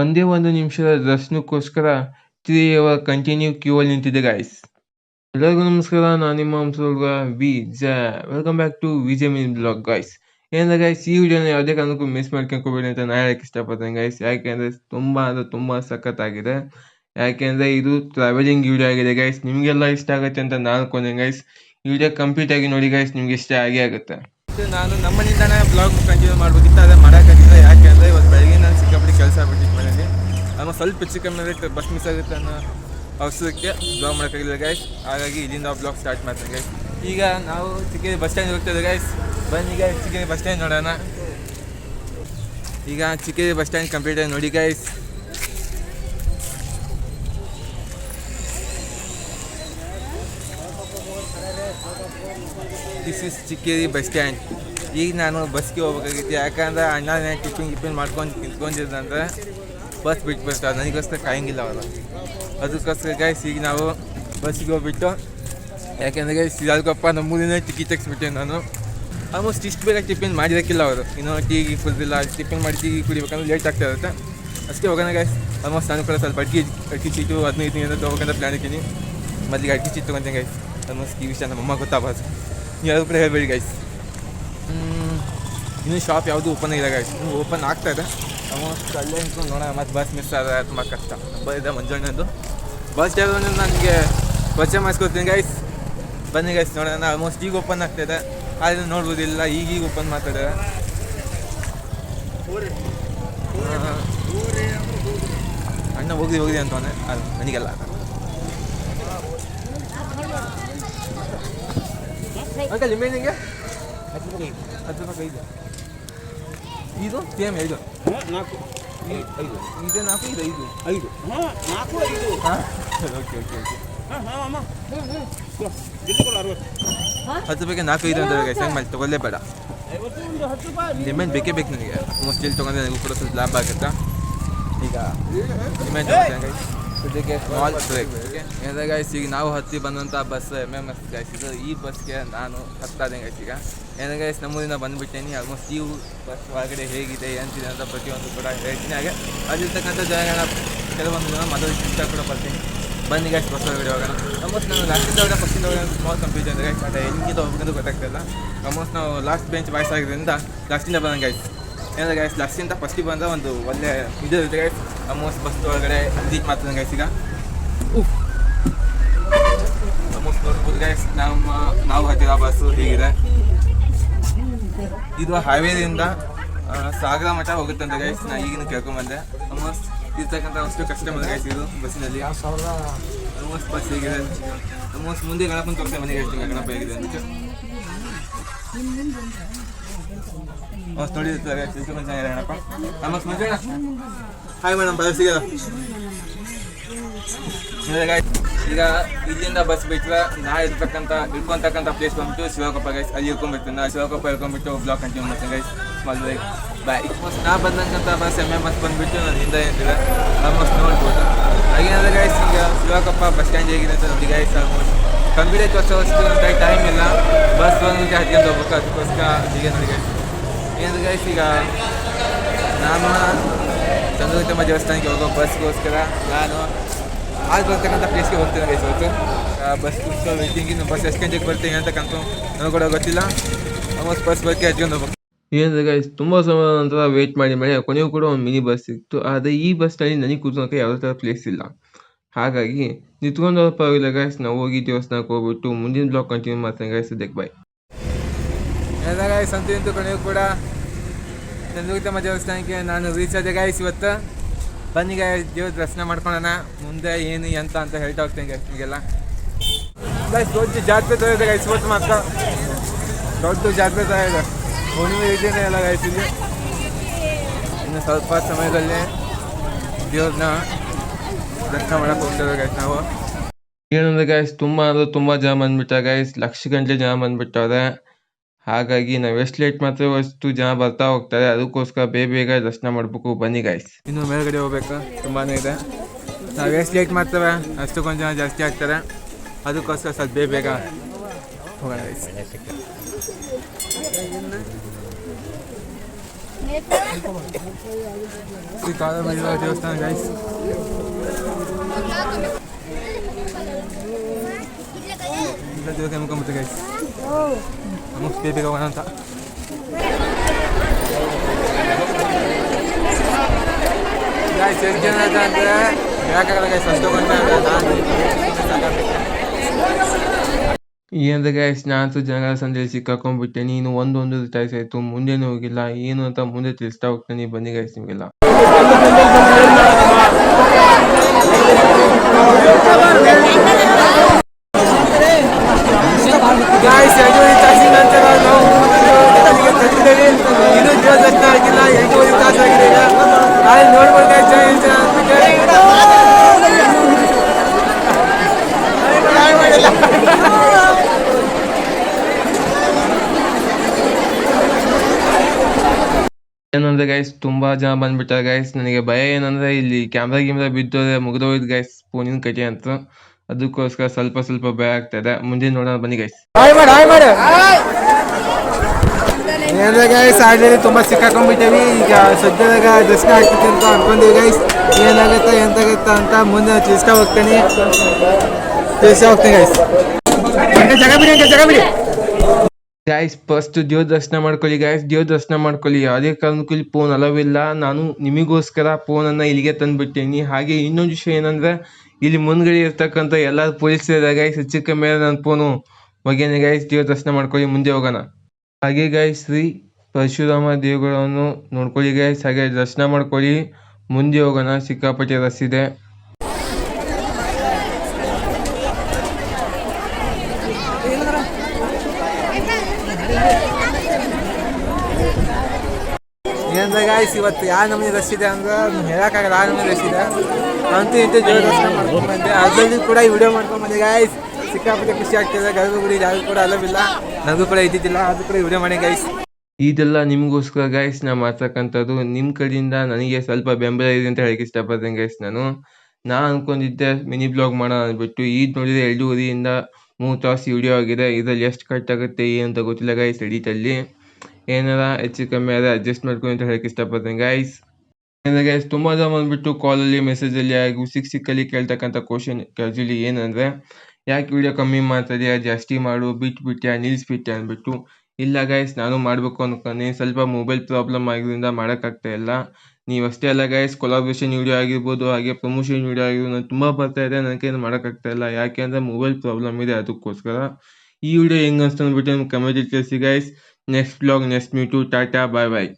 ಒಂದೇ ಒಂದು ನಿಮಿಷದ ದರ್ಶನಕ್ಕೋಸ್ಕರ ತ್ರೀ ಅವರ್ ಕಂಟಿನ್ಯೂ ಕ್ಯೂ ಅಲ್ಲಿ ನಿಂತಿದೆ ಗಾಯ್ಸ್ ಎಲ್ಲರಿಗೂ ನಮಸ್ಕಾರ ನಾನು ನಿಮ್ಮ ಹಂಸೋಲ್ಗ V J. Welcome back to V J Min blog guys ಏನಂದ್ರೆ ಗಾಯ್ಸ್ ಈ ವಿಡಿಯೋನ ಯಾವುದೇ ಕಾರಣಕ್ಕೂ ಮಿಸ್ ಮಾಡ್ಕೊಂಡ್ಕೋಬೇಡಿ ಅಂತ ನಾನು ಹೇಳಕ್ಕೆ ಇಷ್ಟಪಡ್ತೇನೆ ಗಾಯ್ಸ್ ಯಾಕೆಂದ್ರೆ ತುಂಬಾ ಅಂದ್ರೆ ತುಂಬಾ ಆಗಿದೆ ಯಾಕೆಂದ್ರೆ ಇದು ಟ್ರಾವೆಲಿಂಗ್ ವಿಡಿಯೋ ಆಗಿದೆ ಗೈಸ್ ನಿಮಗೆಲ್ಲ ಇಷ್ಟ ಆಗುತ್ತೆ ಅಂತ ನಾನು ಕೊನೆ ಗೈಸ್ ಈ ವಿಡಿಯೋ ಕಂಪ್ಲೀಟ್ ಆಗಿ ನೋಡಿ ಗಾಯ್ಸ್ ನಿಮ್ಗೆ ಇಷ್ಟ ಆಗೇ ಆಗುತ್ತೆ. ನಾನು ನಮ್ಮನಿಂದಾನೇ ಬ್ಲಾಗ್ ಕಂಟಿನ್ಯೂ ಮಾಡ್ಬೇಕಿತ್ತು ಅದೇ ಮಾಡೋಕ್ಕಾಗಿಲ್ಲ ಯಾಕೆ ಅಂದರೆ ಇವತ್ತು ಬೆಳಗ್ಗೆ ನಾನು ಕೆಲಸ ಆಗ್ಬಿಟ್ಟಿತ್ತು ಮನೇಲಿ ನಮ್ಮ ಸ್ವಲ್ಪ ಹೆಚ್ಚು ಕಮ್ಮಿ ಆಗುತ್ತೆ ಬಸ್ ಮಿಸ್ ಆಗುತ್ತೆ ಅನ್ನೋ ಅವಸರಕ್ಕೆ ಬ್ಲಾಗ್ ಮಾಡೋಕ್ಕಾಗಿಲ್ಲ ಗೈಸ್ ಹಾಗಾಗಿ ಇಲ್ಲಿಂದ ಬ್ಲಾಗ್ ಸ್ಟಾರ್ಟ್ ಮಾಡ್ತೀನಿ ಗೈಸ್ ಈಗ ನಾವು ಚಿಕ್ಕೇರಿ ಬಸ್ ಸ್ಟ್ಯಾಂಡ್ ಹೋಗ್ತಿದ್ದೆ ಗೈಸ್ ಬನ್ನಿ ಗೈಸ್ ಚಿಕ್ಕೇರಿ ಬಸ್ ಸ್ಟ್ಯಾಂಡ್ ನೋಡೋಣ. ಈಗ ಚಿಕ್ಕೇರಿ ಬಸ್ ಸ್ಟ್ಯಾಂಡ್ ಕಂಪ್ಲೀಟ್ ಆಗಿ ನೋಡಿ guys this is Chikkeri bus stand ಈಗ ನಾನು ಬಸ್ಗೆ ಹೋಗ್ಬೇಕಾಗಿತ್ತು. ಯಾಕಂದ್ರೆ ಅಣ್ಣ ಟಿಫಿನ್ ಗಿಫಿನ್ ಮಾಡ್ಕೊಂಡು ನಿಂತ್ಕೊಂಡಿದ್ದಂದ್ರೆ ಬಸ್ ಬಿಟ್ಟು ನನಗೋಸ್ಕರ ಕಾಯಂಗಿಲ್ಲ ಅವರು. ಅದಕ್ಕೋಸ್ಕರ ಗೈಸ್ ಈಗ ನಾವು ಬಸ್ಸಿಗೆ ಹೋಗ್ಬಿಟ್ಟು, ಯಾಕೆಂದರೆ ಗೈಸ್ ನಮ್ಮ ನಮ್ಮೂರಿನೇ ಟಿಕೆಟ್ ತೆಗಿಸ್ಬಿಟ್ಟೆ ನಾನು. ಆಲ್ಮೋಸ್ಟ್ ಇಷ್ಟು ಬೇಗ ಟಿಫಿನ್ ಮಾಡಿರೋಕ್ಕಿಲ್ಲ ಅವರು. ಇನ್ನೂ ಟೀ ಕುಡಿದಿಲ್ಲ. ಟಿಫಿನ್ ಮಾಡಿ ಟೀ ಕುಡಿಬೇಕಂದ್ರೆ ಲೇಟ್ ಆಗ್ತಾ ಇರುತ್ತೆ. ಅಷ್ಟೇ ಹೋಗೋಣ ಗೈಸ್ ಆಲ್ಮೋಸ್ಟ್ ನಾನು ಕೂಡ ಸ್ವಲ್ಪ ಅಡ್ಗೆ ಅಡ್ಗೆ ಚೀಟು ಹದಿನೈದು ದಿನ ತೊಗೊಬೇಕಂತ ಪ್ಲ್ಯಾನ್ ಇದ್ದೀನಿ. ಮೊದಲಿಗೆ ಅಡ್ಗೆ ಚೀಟ್ ತೊಗೊತೀನಿ ಗೈಸ್ ಆಲ್ಮೋಸ್ಟ್ ಈ ವಿಷಯ ನಮ್ಮಮ್ಮ ಗೊತ್ತಾಗಬಾರ್ದು. ನೀವು ಯಾರು ಕೂಡ ಹೇಳಬೇಡಿ ಗೈಸ್ ಇನ್ನೂ ಶಾಪ್ ಯಾವುದು ಓಪನ್ ಇಲ್ಲ ಗೈಸ್ ಇನ್ನು ಓಪನ್ ಆಗ್ತಾ ಇದೆ. ಆಲ್ಮೋಸ್ಟ್ ಅಲ್ಲೇ ನಿಂತ್ಕೊಂಡು ನೋಡೋಣ. ಮತ್ತು ಬಸ್ ಮಿಸ್ ಆದರೆ ತುಂಬ ಕಷ್ಟ. ಇದೆ ಮಂಜಣ್ಣಂದು ಬಸ್ ಡ್ರೈವರ್ ನನಗೆ ಪರಿಚಯ ಮಾಡಿಸ್ಕೊಡ್ತೀನಿ ಗೈಸ್ ಬನ್ನಿ ಗೈಸ್ ನೋಡೋಣ. ಆಲ್ಮೋಸ್ಟ್ ಈಗ ಓಪನ್ ಆಗ್ತಾಯಿದೆ ಆದರೆ ನೋಡ್ಬೋದಿಲ್ಲ. ಈಗೀಗ ಓಪನ್ ಮಾಡ್ತಾಯಿದ್ದಾರೆ ಅಣ್ಣ ಹೋಗಿ ಹೋಗಿ ಅಂದೆ ಅದು ನನಗೆಲ್ಲ ಅಂಕಲ್ ನಿಮಗೆ ಹತ್ತು ರೂಪಾಯಿ ಹತ್ತು ರೂಪಾಯಿ ಐದು. ಇದು ಸೇಮ್ ಐದು. ನಾಲ್ಕು. ಐದು ಇದು ನಾಲ್ಕು ಇದು ಐದು. ಐದು. ಹಾಂ ನಾಲ್ಕು ಐದು. ಹಾಂ ಓಕೆ ಓಕೆ ಓಕೆ. ಹಾಂ ಹಾಂ ಅಮ್ಮ. ಹ್ಞೂ ಹ್ಞೂ ಜಲ್ದಿ ಕೊಡು ಅರವತ್ತು? ಹತ್ತು ರೂಪಾಯಿಗೆ ನಾಲ್ಕು ಐದು ಅಂತ ಗೈಸ್ ಹೆಂಗೆ ಮಾಡಿ? ತೊಗೊಳ್ಳೇ ಬೇಡ. ನಿಮ್ಮೇನು ಬೇಕೇ ಬೇಕು ನನಗೆ. ಮೋಸ್ಟ್ ಇಲ್ಲಿ ತೊಗೊಂಡ್ರೆ ನನಗೂ ಕೂಡ ಸ್ವಲ್ಪ ಲಾಭ ಆಗುತ್ತಾ? ಈಗ ನಿಮ್ಮೇನು ಸದ್ಯಕ್ಕೆ ಸ್ಮಾಲ್ ಓಕೆ ಏನಂದ್ರೆ ಗೈಸ್ ಈಗ ನಾವು ಹತ್ತಿ ಬಂದಂಥ bus M M S guys ಇದು ಈ ಬಸ್ಗೆ ನಾನು ಹತ್ತಾದೆ ಗಾಯ್ಸ್ ಈಗ. ಏನಂದ್ರೆ ಗಾಯ್ಸ್ ನಮ್ಮೂರಿಂದ ಬಂದುಬಿಟ್ಟೇನಿ. ಆಲ್ಮೋಸ್ಟ್ ಈ ಬಸ್ ಒಳಗಡೆ ಹೇಗಿದೆ ಅಂತಿದೆ ಅಂತ ಪ್ರತಿಯೊಂದು ಕೂಡ ಹೇಳ್ತೀನಿ ಹಾಗೆ. ಅಲ್ಲಿರ್ತಕ್ಕಂಥ ಜನಗಳ ಕೆಲವೊಂದು ಜನ ಮೊದಲು ಚಿಂತ ಕೂಡ ಬರ್ತೀನಿ. ಬನ್ನಿ ಗಾಯ್ಸ್ ಬಸ್ ಒಳಗಡೆ ಹೋಗೋಣ. ಆಲ್ಮೋಸ್ಟ್ ನಾನು ಲಾಸ್ಟಿಂದ ಹೋಗೋಣ ಫಸ್ಟಿಂದ ಹೋಗೋಣ ಸ್ಮಾಲ್ ಕನ್ಫ್ಯೂಷನ್ ಇದೆ ಗೈಸ್ ಅದೇ ಹೆಂಗಿಂದ ಹೋಗ್ಬೇಕಂತ ಗೊತ್ತಾಗ್ತಿಲ್ಲ ಆಲ್ಮೋಸ್ಟ್ ನಾವು ಲಾಸ್ಟ್ ಬೆಂಚ್ ಬಾಯ್ಸ್ ಆಗಿದ್ದರಿಂದ ಲಾಸ್ಟಿಂದ ಬಂದಂಗೆ ಗೈಸ್ ಏನಂದ್ರೆ ಗೈಸ್ ಲಾಸ್ಟಿಂದ ಫಸ್ಟಿಗೆ ಬಂದ ಒಂದು ಒಳ್ಳೆ ಇದು ಇರುತ್ತೆ ಗೈಸ್ ಅಮೋಸ್ ಬಸ್ ಒಳಗಡೆ ವಿಸಿಟ್ ಮಾಡ್ತಾನೆ ಗೈಸ್ ಈಗ. ಆಲ್ಮೋಸ್ಟ್ ನೋಡ್ಬೋದು ಗೈಸ್ ನಮ್ಮ ನಾವು ಹತ್ತಿರ ಬಸ್ಸು ಹೀಗಿದೆ. ಇದು ಹೈವೇದಿಂದ ಸಾಗರ ಮಠ ಅಂತ ಗೈಸ್ ನಾ ಈಗಿನ ಕೇಳ್ಕೊಂಬಂದೆ. ಅಮೋಸ್ ಇರ್ತಕ್ಕಂಥ ಅಷ್ಟು ಕಸ್ಟಮರ್ ಗೈಸ್ ಇದು ಬಸ್ಸಿನಲ್ಲಿ. ಅಮೋಸ್ ಬಸ್ ಹೀಗಿದೆ. ಅಮೋಸ್ ಮುಂದೆ ಗಣಪನ ತೋರಿಸಿ ಮನೆಗೆ ಗಣಪ ಹೇಗಿದೆ ಅಂತ. ಚೆನ್ನಾಗಿದೆ Ganapa almost Manjanna hi madam bus ಈಗ ಇಲ್ಲಿಂದ ಬಸ್ ಬಿಟ್ಟರೆ ನಾ ಇರ್ತಕ್ಕಂಥ, ಇಳ್ಕೊಂತಕ್ಕಂಥ ಪ್ಲೇಸ್ ಬಂದ್ಬಿಟ್ಟು ಶಿವಕೊಪ್ಪ ಗೈಸ್ ಅಲ್ಲಿ ಇಳ್ಕೊಂಡ್ಬಿಡ್ತೀನಿ. ನಾ ಶಿವಕೊಪ್ಪ ಇಳ್ಕೊಂಡ್ಬಿಟ್ಟು ಬ್ಲಾಕ್ ಕಂಟಿನ್ಯೂ ಮಾಡ್ತೀನಿ guys small break bye almost ನಾ ಬಂದಂಥ ಬಸ್ ಎಂ ಎಂ ಬಸ್ ಬಂದ್ಬಿಟ್ಟು ನಾನು ಹಿಂದೆ ಏನಿದೆ ಆಲ್ಮೋಸ್ಟ್ ನೋಡ್ಬೋದು. ಹಾಗೇನಾದ್ರೆ ಗೈಸ್ ಈಗ ಶಿವಕೊಪ್ಪ ಬಸ್ ಸ್ಟ್ಯಾಂಡ್ ಹೇಗಿದೆ ಅಂತ ನೋಡಿ ಗೈಸ್ ಆಲ್ಮೋಸ್ಟ್ ಕಂಪ್ಯೂಟರ್ ತೋರಿಸೋಷ್ಟು ಟೈಮ್ ಇಲ್ಲ. ಬಸ್ ಬಂದ್ಬಿಟ್ಟು ಹತ್ಕೊಂಡು ಹೋಗ್ಬೇಕು. ಅದಕ್ಕೋಸ್ಕರ ಹೀಗೆ ನೋಡಿ ಗೈಸ್ ಏನಂದ್ರೆ ಗೈಸ್ ಈಗ ನಮ್ಮ ಚಂದ್ರಗುತ್ತಮ್ಮ ದೇವಸ್ಥಾನಕ್ಕೆ ಹೋಗೋ ಬಸ್ಗೋಸ್ಕರ ನಾನು ಆಗ ಬರ್ತಕ್ಕಂಥ ಪ್ಲೇಸ್ಗೆ ಹೋಗ್ತೀನಿ ಗೈಸ್ ಇವತ್ತು. ಬಸ್ ವೇಟಿಂಗ್ ಇನ್ನು ಬಸ್ ಎಷ್ಟು ಗಂಟೆಗೆ ಬರ್ತೀನಿ ಅಂತ ನನಗೆ ಕೂಡ ಗೊತ್ತಿಲ್ಲ. ಆಲ್ಮೋಸ್ಟ್ ಬಸ್ ಬಗ್ಗೆ ಹಚ್ಕೊಂಡು ಹೋಗ್ಬೇಕು. ಗೈಸ್ ತುಂಬ ಸಮಯದ ನಂತರ ವೇಟ್ ಮಾಡಿ ಮಾಡಿ ಕೊನೆಗೂ ಕೂಡ ಒಂದು ಮಿನಿ ಬಸ್ ಸಿಕ್ತು. ಆದರೆ ಈ ಬಸ್ನಲ್ಲಿ ನನಗೆ ಕೂತ್ಕೊಳಕ್ಕೆ ಯಾವುದೇ ಥರ ಪ್ಲೇಸ್ ಇಲ್ಲ. ಹಾಗಾಗಿ ನಿಂತ್ಕೊಂಡು ಪರವಾಗಿಲ್ಲ ಗೈಸ್ ನಾವು ಹೋಗಿ ದೇವಸ್ಥಾನಕ್ಕೆ ಹೋಗ್ಬಿಟ್ಟು ಮುಂದಿನ ಬ್ಲಾಗ್ ಕಂಟಿನ್ಯೂ ಮಾಡ್ತೇನೆ ಗೈಸ್ ದೇಕ್ ಬಾಯ್ ಏನಾಗ ಗಾಯ್ಸ್ ಅಂತೂ ಇಂತೂ ಕೂಡ ಚಂದ್ರಗುತ್ತಮ್ಮ ದೇವಸ್ಥಾನಕ್ಕೆ ನಾನು ರೀಚ್ ಆದ ಗಾಯಿಸಿ ಇವತ್ತು. ಬನ್ನಿ ಗಾಯ ದೇವ್ರ ದರ್ಶನ ಮಾಡ್ಕೊಳ್ಳೋಣ. ಮುಂದೆ ಏನು, ಎಂತ ಅಂತ ಹೇಳ್ತಾ ಹೋಗ್ತೀನಿ ಗೈಸ್ ನಿಮಗೆಲ್ಲ. ಗಾಯ್ಸ್ ದೊಡ್ಡ ಜಾತ್ರೆ ತರ ಇದೆ ಗಾಯ್ಸ್ ಇವತ್ತು ಮಾತ್ರ. ದೊಡ್ಡ ಜಾತ್ರೆ ಇದೆ ಹುಣ್ಣಿಮೆ ಇದೆಯೇ ಎಲ್ಲ ಗಾಯ್ಸ್ ಇಲ್ಲಿ. ಇನ್ನು ಸ್ವಲ್ಪ ಸಮಯದಲ್ಲಿ ದೇವ್ರನ್ನ ದರ್ಶನ ಮಾಡಕ್ಕೆ ಹೋಗ್ತೇವೆ ಗಾಯ್ಸ್ ನಾವು. ಏನಂದ್ರೆ ಗಾಯ್ಸ್ ತುಂಬ ಅಂದ್ರೆ ತುಂಬ ಜನ ಬಂದ್ಬಿಟ್ಟ ಗಾಯ್ಸ್ ಲಕ್ಷ ಗಂಟೆ ಜನ ಬಂದ್ಬಿಟ್ಟವ್ರೆ. ಹಾಗಾಗಿ ನಾವು ಎಷ್ಟು ಲೇಟ್ ಮಾಡ್ತೇವೆ ಅಷ್ಟು ಜನ ಬರ್ತಾ ಹೋಗ್ತಾರೆ. ಅದಕ್ಕೋಸ್ಕರ ಬೇಗ ಬೇಗ ದರ್ಶನ ಮಾಡ್ಬೇಕು. ಬನ್ನಿ ಗೈಸ್ ಇನ್ನು ಮೇಲ್ಗಡೆ ಹೋಗ್ಬೇಕು. ತುಂಬಾ ಇದೆ. ನಾವು ಎಷ್ಟು ಲೇಟ್ ಮಾಡ್ತೇವೆ ಅಷ್ಟು ಕೊಂಚ ಜನ ಜಾಸ್ತಿ ಆಗ್ತಾರೆ. ಅದಕ್ಕೋಸ್ಕರ ಸ್ವಲ್ಪ ಬೇಗ ಬೇಗ ಹೋಗೋಣ guys. ಶ್ರೀ ಕಾಲಭೈರವ ದೇವಸ್ಥಾನ ಗೈಸ್ ಇಲ್ಲ ದೇವಕ್ಕೆ ಮುಖಂಬತ್ತು ಗೈಸ್ ನಮಗೆ ಬೇಗ ಹೋಗೋಣ ಅಂತ ಎಷ್ಟು ಜನ ಅಂತ ಅಂದರೆ ಹೇಳಕ್ಕಾಗಲ್ಲ ಅಷ್ಟು ಏನಂದ್ರೆ ನಾನು ಜನಗಳ ಸಂದೇಶ ಸಿಕ್ಕಾಕೊಂಡ್ಬಿಟ್ಟೆ. ನೀನು ಒಂದೊಂದು ಟೈಸ್ ಆಯ್ತು ಮುಂದೆನೂ ಹೋಗಿಲ್ಲ. ಏನು ಅಂತ ಮುಂದೆ ತಿಳಿಸ್ತಾ ಹೋಗ್ತಾನೆ ಬನ್ನಿ ಗೈಸ್ ನಿಮಗೆಲ್ಲ. ಗಾಯ್ಸ್ ಇನ್ನೂ ದರ್ಶನ ಆಗಿಲ್ಲ ತಾಸು ಆಗಿದೆ ಈಗ. ನಾಳೆ. ಏನಂದ್ರೆ ಗೈಸ್ ತುಂಬಾ ಜನ ಬಂದ್ಬಿಟ್ಟಾರೆ ಗೈಸ್ ನನಗೆ ಭಯ ಏನಂದ್ರೆ ಇಲ್ಲಿ ಕ್ಯಾಮ್ರಾ ಗಿಮ್ರಾ ಬಿದ್ದೋದ್ರೆ ಮುಗಿದೋಯ್ತು ಗೈಸ್ ಫೋನಿನ ಕಟಿ ಅಂತ. ಅದಕ್ಕೋಸ್ಕರ ಸ್ವಲ್ಪ ಸ್ವಲ್ಪ ಭಯ ಆಗ್ತದೆ ಮುಂದೆ ನೋಡೋಣ ಬನ್ನಿ ಗೈಸ್ ಏನಂದ್ರೆ ಗೈಸ್ ಆಲ್ರೆಡಿ ತುಂಬ ಸಿಕ್ಕಾಕೊಂಡ್ಬಿಟ್ಟೇವಿ. ಈಗ ಸದ್ಯದಾಗ ದರ್ಶನ ಆಗ್ತೈತೆ ಅಂತ ಅನ್ಕೊಂಡೀವಿ ಗೈಸ್ ಏನಾಗುತ್ತೆ ಎಂತಾಗುತ್ತೆ ಅಂತ ಮುಂದೆ ತಿಳಿಸ್ತಾ ಹೋಗ್ತೀನಿ. ತಿಳಿಸ್ತಾ ಹೋಗ್ತೀನಿ ಗೈಸ್ ಜಾಗ ಬಿಡಿ ಅಂಕಲ್, ಜಾಗ ಬಿಡಿ. ಗಾಯ್ಸ್ ಫಸ್ಟ್ ದೇವ್ರ ದರ್ಶನ ಮಾಡ್ಕೊಳ್ಳಿ ಗಾಯ್ಸ್ ದೇವ್ರ ದರ್ಶನ ಮಾಡ್ಕೊಳ್ಳಿ. ಯಾವುದೇ ಕಾರಣಕ್ಕೂ ಇಲ್ಲಿ ಫೋನ್ ಅಲವಿಲ್ಲ ನಾನು ನಿಮಗೋಸ್ಕರ ಫೋನನ್ನು ಇಲ್ಲಿಗೆ ತಂದುಬಿಟ್ಟೀನಿ. ಹಾಗೆ ಇನ್ನೊಂದು ವಿಷಯ ಏನಂದ್ರೆ ಇಲ್ಲಿ ಮುಂದ್ಗಡೆ ಇರ್ತಕ್ಕಂಥ ಎಲ್ಲ ಪೊಲೀಸ್ ಗಾಯ್ಸ್ ಹೆಚ್ಚು ಕಮ್ಮಿ ನನ್ನ ಫೋನು ಹೋಗ್ಯಾನೆ ಗಾಯ್ಸ್ ದೇವ್ರ ದರ್ಶನ ಮಾಡ್ಕೊಳ್ಳಿ ಮುಂದೆ ಹೋಗೋಣ. ಹಾಗೆ ಗಾಯ್ಸ್ ಶ್ರೀ ಪರಶುರಾಮ ದೇವಗಳನ್ನು ನೋಡ್ಕೊಳ್ಳಿ ಗಾಯ್ಸ್ ಹಾಗೆ ದರ್ಶನ ಮಾಡ್ಕೊಳ್ಳಿ. ಮುಂದೆ ಹೋಗೋಣ, ಸಿಕ್ಕಾಪಟ್ಟೆ ರಸ್ ಇದೆ. ಏನಂದ್ರೆ ಗಾಯ್ಸ್ ಇವತ್ತು ಯಾವ ನಮಗೆ ರಶ್ ಇದೆ ಅಂದ್ರೆ ಹೇಳಕ್ಕಾಗಲ್ಲ ಆ ನಮಗೆ ರಶ್ ಇದೆ. ಅಂತೂ ಇಂತೂ ದೇವ್ರ ದರ್ಶನ ಮಾಡ್ಕೊಂಡು ಬಂದೆ. ಅದರಲ್ಲಿ ಕೂಡ ವಿಡಿಯೋ ಮಾಡ್ಕೊಂಡು ಬಂದೆ ಗಾಯ್ಸ್ ಸಿಕ್ಕಾಪಟ್ಟೆ ಖುಷಿ ಆಗ್ತಿದೆ. ಗರ್ಭಗುಡಿ ಯಾರು ಕೂಡ ಅಲ್ಲವಿಲ್ಲ. ನನಗೂ ಕೂಡ ಇದ್ದಿದ್ದಿಲ್ಲ. ಅದು ಕೂಡ ವಿಡಿಯೋ ಮಾಡಿ ಗೈಸ್ ಇದೆಲ್ಲ ನಿಮಗೋಸ್ಕರ ಗೈಸ್ ನಾ ಮಾಡ್ತಕ್ಕಂಥದ್ದು ನಿಮ್ಮ ಕಡೆಯಿಂದ ನನಗೆ ಸ್ವಲ್ಪ ಬೆಂಬಲ ಇದೆ ಅಂತ ಹೇಳಕ್ಕೆ ಇಷ್ಟಪಡ್ತೇನೆ ಗೈಸ್ ನಾನು. ನಾ ಅನ್ಕೊಂಡಿದ್ದೆ ಮಿನಿ ಬ್ಲಾಗ್ ಮಾಡೋಣ ಅಂದ್ಬಿಟ್ಟು. ಈಗ ನೋಡಿದ್ರೆ ಎರಡೂವರೆಯಿಂದ ಮೂರು ತಾಸು ವಿಡಿಯೋ ಆಗಿದೆ. ಇದರಲ್ಲಿ ಎಷ್ಟು ಕಟ್ ಆಗುತ್ತೆ ಏನಂತ ಗೊತ್ತಿಲ್ಲ ಗೈಸ್ ಎಡಿಟಲ್ಲಿ ಏನಾರ ಹೆಚ್ಚು ಕಮ್ಮಿ ಆದರೆ ಅಡ್ಜಸ್ಟ್ ಮಾಡ್ಕೊಂಡು ಅಂತ ಹೇಳಕ್ಕೆ ಇಷ್ಟಪಡ್ತೇನೆ ಗೈಸ್ ಏನಂದ್ರೆ ಗೈಸ್ ತುಂಬ ಜನ ಬಂದ್ಬಿಟ್ಟು ಕಾಲಲ್ಲಿ ಮೆಸೇಜಲ್ಲಿ ಹಾಗೂ ಸಿಕ್ ಸಿಕ್ಕಲ್ಲಿ ಕೇಳ್ತಕ್ಕಂಥ ಕ್ವಶನ್ ಕ್ಯಾಜುಲಿ ಏನಂದರೆ ಯಾಕೆ ವಿಡಿಯೋ ಕಮ್ಮಿ ಮಾಡ್ತಿದ್ಯಾ? ಜಾಸ್ತಿ ಮಾಡು ಬಿಟ್ಬಿಟ್ಯಾ ನಿಲ್ಲಿಸ್ಬಿಟ್ಟೆ ಅಂದ್ಬಿಟ್ಟು. ಇಲ್ಲ ಗಾಯ್ಸ್ ನಾನು ಮಾಡಬೇಕು ಅನ್ಕೊಂಡೆ. ಸ್ವಲ್ಪ ಮೊಬೈಲ್ ಪ್ರಾಬ್ಲಮ್ ಆಗಿರೋದ್ರಿಂದ ಮಾಡೋಕ್ಕಾಗ್ತಾ ಇಲ್ಲ. ನೀವು ಅಷ್ಟೇ ಅಲ್ಲ ಗಾಯ್ಸ್ ಕೊಲಾಬ್ರೇಷನ್ ವಿಡಿಯೋ ಆಗಿರ್ಬೋದು, ಹಾಗೆ ಪ್ರಮೋಷನ್ ವಿಡಿಯೋ ಆಗಿರ್ಬೋದು ನಾನು ತುಂಬ ಬರ್ತಾ ಇದೆ. ನನಗೆ ಏನು ಮಾಡೋಕ್ಕಾಗ್ತಾ ಇಲ್ಲ. ಯಾಕೆ ಅಂದರೆ ಮೊಬೈಲ್ ಪ್ರಾಬ್ಲಮ್ ಇದೆ ಅದಕ್ಕೋಸ್ಕರ. ಈ ವಿಡಿಯೋ ಹೆಂಗೆ ಅನ್ಸ್ತು ಅಂದ್ಬಿಟ್ಟು ಕಮೆಂಟ್ ತಿಳಿಸಿ guys next blog next meet Tata bye ಬಾಯ್